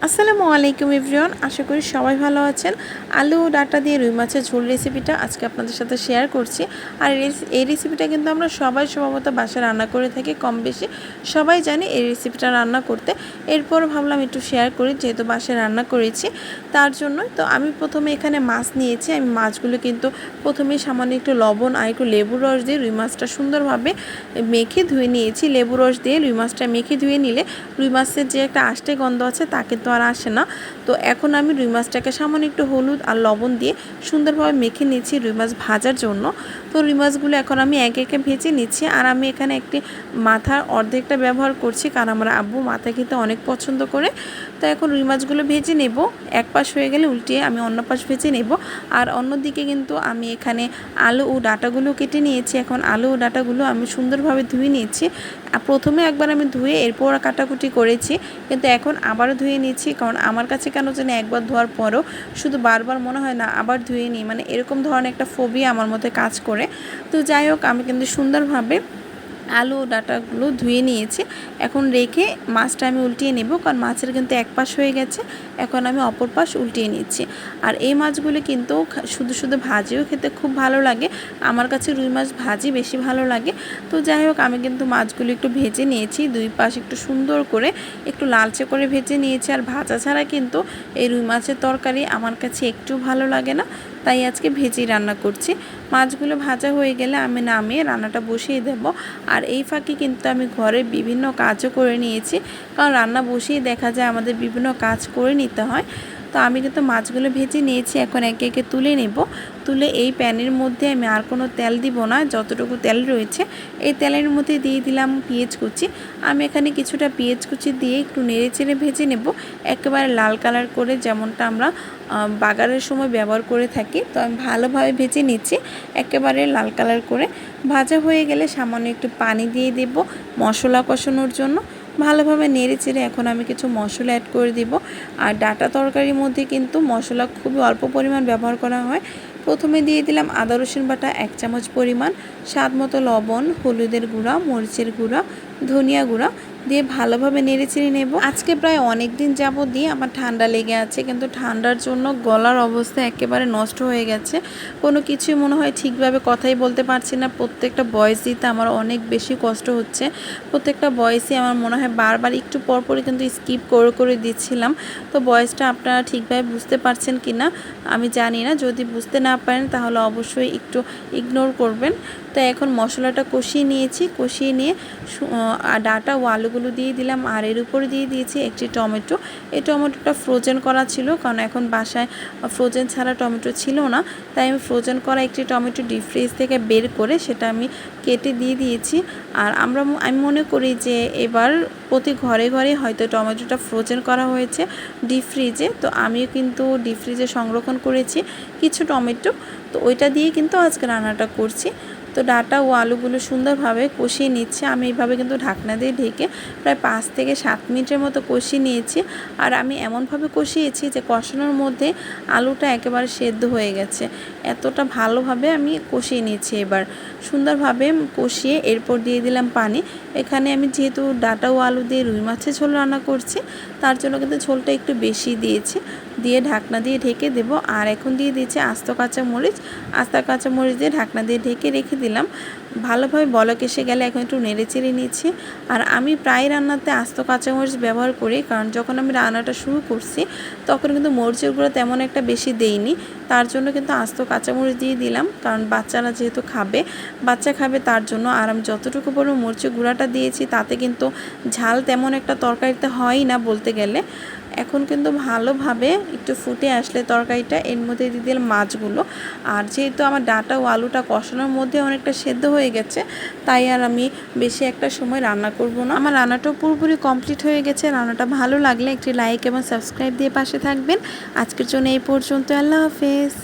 আসসালামু আলাইকুম এভরিওয়ান, আশা করি সবাই ভালো আছেন। আলু ডাটা দিয়ে রুই মাছের ঝোল রেসিপিটা আজকে আপনাদের সাথে শেয়ার করছি। আর এই- এই রেসিপিটা কিন্তু আমরা সবাই সম্ভবত বাসায় রান্না করে থাকি কম বেশি সবাই জানি এই রেসিপিটা রান্না করতে। এরপর ভাবলাম একটু শেয়ার করি, যেহেতু বাসায় রান্না করেছি, তার জন্য তো আমি প্রথমে এখানে মাছ নিয়েছি। আমি মাছগুলো কিন্তু প্রথমে সামান্য একটু লবণ আর একটু লেবুর রস দিয়ে রুই মাছটা সুন্দরভাবে মেখে ধুয়ে নিয়েছি। লেবু রস দিয়ে রুই মাছটা মেখে ধুয়ে নিলে রুই মাছের যে একটা আষ্টে গন্ধ আছে, তা কিন্তু আর আসে না। তো এখন আমি রুই মাছটাকে সামান্য একটু হলুদ আর লবণ দিয়ে সুন্দরভাবে মেখে নিচ্ছি রুই মাছ ভাজার জন্য। তো রুই মাছগুলো এখন আমি একে একে ভেজে নিচ্ছি আর আমি এখানে একটি মাথার অর্ধেকটা ব্যবহার করছি কারণ আমার আব্বু মাথা খেতে অনেক পছন্দ করে। তো এখন রুই মাছগুলো ভেজে নেব। এক পাশ হয়ে গেলে উল্টিয়ে আমি অন্য পাশ ভেজে নেব। আর অন্যদিকে কিন্তু আমি এখানে আলু ও ডাটাগুলো কেটে নিয়েছি। এখন আলু ও ডাটাগুলো আমি সুন্দরভাবে ধুয়ে নিয়েছি প্রথমে একবার আমি ধুয়ে এরপর কাটাকুটি করেছি। কিন্তু এখন আবারও ধুয়ে নিয়েছি কারণ আমার কাছে কেন জানি একবার ধোয়ার পরও শুধু বারবার মনে হয় না আবার ধুয়ে নিই। মানে এরকম ধরনের একটা ফোবিয়া আমার মধ্যে কাজ করে। তো যাই হোক, আমি কিন্তু সুন্দরভাবে আলু ডাটাগুলো ধুয়ে নিয়েছি। এখন রেখে মাছটা আমি উল্টিয়ে নেব, কারণ মাছের কিন্তু এক পাশ হয়ে গেছে। এখন আমি অপর পাশ উল্টিয়ে নিচ্ছি। আর এই মাছগুলো কিন্তু শুধু শুধু ভাজিও খেতে খুব ভালো লাগে। আমার কাছে রুই মাছ ভাজি বেশি ভালো লাগে। তো যাই হোক, আমি কিন্তু মাছগুলো একটু ভেজে নিয়েছি, দুই পাশ একটু সুন্দর করে একটু লালচে করে ভেজে নিয়েছি। আর ভাজা ছাড়া কিন্তু এই রুই মাছের তরকারি আমার কাছে একটু ভালো লাগে না। তাই আজকে ভেজেই রান্না করছি। মাছগুলো ভাজা হয়ে গেলে আমি নামিয়ে রান্নাটা বসিয়ে দেব। আর এই ফাঁকে কিন্তু আমি ঘরে বিভিন্ন কাজও করে নিয়েছি। কারণ রান্না বসিয়ে দেখা যায় আমাদের বিভিন্ন কাজ করে নিতে হয়। তো আমি কিন্তু মাছগুলো ভেজে নিয়েছি, এখন একে একে তুলে নেব। তুলে এই প্যানের মধ্যে আমি আর কোনো তেল দিব না, যতটুকু তেল রয়েছে। এই তেলের মধ্যে দিয়ে দিলাম পেঁয়াজ কুচি। আমি এখানে কিছুটা পেঁয়াজ কুচি দিয়ে একটু নেড়ে চেড়ে ভেজে নেব। একেবারে লাল কালার করে যেমনটা আমরা বাগারের সময় ব্যবহার করে থাকি, তো আমি ভালোভাবে ভেজে নিচ্ছি। একেবারে লাল কালার করে। ভাজা হয়ে গেলে সামান্য একটু পানি দিয়ে দেব মশলা কষানোর জন্য। ভালোভাবে নেড়ে চেড়ে এখন আমি কিছু মশলা অ্যাড করে দিব। আর ডাটা তরকারির মধ্যে কিন্তু মশলা খুবই অল্প পরিমাণ ব্যবহার করা হয়। প্রথমে দিয়ে দিলাম আদা, রসুন বাটা এক চামচ পরিমাণ, স্বাদ মতো লবণ, হলুদের গুঁড়া, মরিচের গুঁড়া, ধনিয়া গুঁড়া দিয়ে ভালোভাবে নেড়ে চেড়ে নেব। আজকে প্রায় অনেক দিন যাবত দিয়ে আমার ঠান্ডা লেগে আছে, কিন্তু ঠান্ডার জন্য গলার অবস্থা একেবারে নষ্ট হয়ে গেছে। কোনো কিছুই মনে হয় ঠিকভাবে কথাই বলতে পারছি না। প্রত্যেকটা বয়স দিতে আমার অনেক বেশি কষ্ট হচ্ছে। প্রত্যেকটা বয়সই আমার মনে হয় বারবার একটু পর পরই কিন্তু স্কিপ করে করে দিচ্ছিলাম। তো বয়সটা আপনারা ঠিকভাবে বুঝতে পারছেন কি না? আমি জানি না। যদি বুঝতে না পারেন তাহলে অবশ্যই একটু ইগনোর করবেন। তো এখন মশলাটা কষিয়ে নিয়েছি। কষিয়ে নিয়ে ডাটা ও আলুগুলো দিয়ে দিলাম আর এর উপর দিয়ে দিয়েছি একটি টমেটো। এই টমেটোটা ফ্রোজেন করা ছিল কারণ এখন বাসায় ফ্রোজেন ছাড়া টমেটো ছিল না। তাই আমি ফ্রোজেন করা একটি টমেটো ডিপ ফ্রিজ থেকে বের করে সেটা আমি কেটে দিয়ে দিয়েছি। আর আমরা আমি মনে করি যে এবার প্রতি ঘরে ঘরে হয়তো টমেটোটা ফ্রোজেন করা হয়েছে ডিপ ফ্রিজে তো আমিও কিন্তু ডিপ ফ্রিজে সংরক্ষণ করেছি কিছু টমেটো। তো ওইটা দিয়ে কিন্তু আজকে রান্নাটা করছি। তো ডাটা ও আলুগুলো সুন্দরভাবে কষিয়ে নিচ্ছে। আমি এইভাবে কিন্তু ঢাকনা দিয়ে ঢেকে প্রায় পাঁচ থেকে সাত মিনিটের মতো কষিয়ে নিয়েছি। আর আমি এমনভাবে কষিয়েছি যে কষানোর মধ্যে আলুটা একেবারে সেদ্ধ হয়ে গেছে। এতটা ভালোভাবে আমি কষিয়ে নিয়েছি এবার। সুন্দরভাবে কষিয়ে এরপর দিয়ে দিলাম পানি। এখানে আমি যেহেতু ডাটা ও আলু দিয়ে রুই মাছের ঝোল রান্না করছি, তার জন্য কিন্তু ঝোলটা একটু বেশি দিয়েছি। দিয়ে ঢাকনা দিয়ে ঢেকে দেবো। আর এখন দিয়ে দিয়েছি আস্ত কাঁচা মরিচ আস্তা কাঁচা মরিচ দিয়ে ঢাকনা দিয়ে ঢেকে রেখে দিলাম। ভালোভাবে বলক এসে গেলে এখন একটু নেড়ে চেড়ে নিচ্ছি। আর আমি প্রায় রান্নাতে আস্ত কাঁচামরিচ ব্যবহার করি, কারণ যখন আমি রান্নাটা শুরু করছি, তখন কিন্তু মরিচের গুঁড়ো তেমন একটা বেশি দেইনি। তার জন্য কিন্তু আস্ত কাঁচামরিচ দিয়ে দিলাম, কারণ বাচ্চারা যেহেতু খাবে, বাচ্চা খাবে তার জন্য। আর আমি যতটুকু পরিমাণ মরিচের গুঁড়াটা দিয়েছি, তাতে কিন্তু ঝাল তেমন একটা তরকারিতে হয়ই না বলতে গেলে। এখন কিন্তু ভালোভাবে একটু ফুটে আসলে তরকারিটা, এর মধ্যে দিয়ে দিলাম মাছগুলো। আর যেহেতু আমার ডাটা ও আলুটা কষানোর মধ্যে অনেকটা সেদ্ধ হয়ে গেছে, তাই আর আমি বেশি একটা সময় রান্না করব না। আমার রান্নাটাও পুরোপুরি কমপ্লিট হয়ে গেছে। রান্নাটা ভালো লাগলে একটি লাইক এবং সাবস্ক্রাইব দিয়ে পাশে থাকবেন। আজকের জন্য এই পর্যন্ত আল্লাহ হাফেজ।